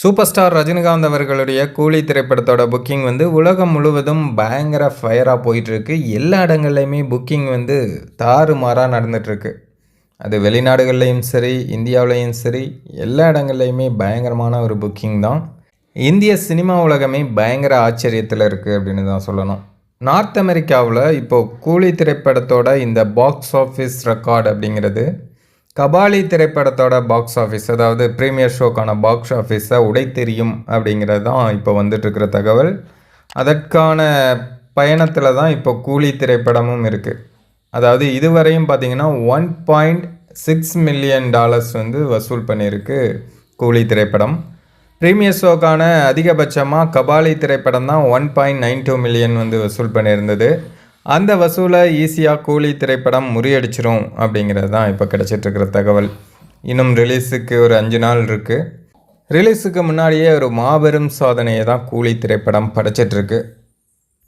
Super star Rajinikanth அவர்களுடைய கூலி திரைப்படத்தோட புக்கிங் வந்து உலகம் முழுவதும் பயங்கர ஃபயராக போயிட்டுருக்கு. எல்லா இடங்கள்லையுமே புக்கிங் வந்து தாறுமாறாக நடந்துகிட்ருக்கு அது வெளிநாடுகள்லையும் சரி இந்தியாவிலையும் சரி எல்லா இடங்கள்லையுமே பயங்கரமான ஒரு புக்கிங் தான். இந்திய சினிமா உலகமே பயங்கர ஆச்சரியத்தில் இருக்குது அப்படின்னு தான் சொல்லணும். நார்த் அமெரிக்காவில் இப்போது கூலி திரைப்படத்தோட இந்த பாக்ஸ் ஆஃபீஸ் ரெக்கார்டு அப்படிங்கிறது கபாலி திரைப்படத்தோட பாக்ஸ் ஆஃபீஸ் அதாவது ப்ரீமியர் ஷோக்கான பாக்ஸ் ஆஃபீஸை உடை தெரியும் அப்படிங்கிறது தான் இப்போ வந்துட்டுருக்கிற தகவல். அதற்கான பயணத்தில் தான் இப்போ கூலி திரைப்படமும் இருக்குது அதாவது இதுவரையும் பார்த்தீங்கன்னா one point six million dollars வந்து வசூல் பண்ணியிருக்கு கூலி திரைப்படம். ப்ரீமியர் ஷோக்கான அதிகபட்சமாக கபாலி திரைப்படம் தான் one point nine two million வந்து வசூல் பண்ணியிருந்தது. அந்த வசூலை ஈஸியாக கூலி திரைப்படம் முறியடிச்சிரும் அப்படிங்கிறது தான் இப்போ கிடச்சிட்ருக்கிற தகவல். இன்னும் ரிலீஸுக்கு ஒரு அஞ்சு நாள் இருக்குது ரிலீஸுக்கு முன்னாடியே ஒரு மாபெரும் சாதனையை தான் கூலி திரைப்படம் படைச்சிட்ருக்கு.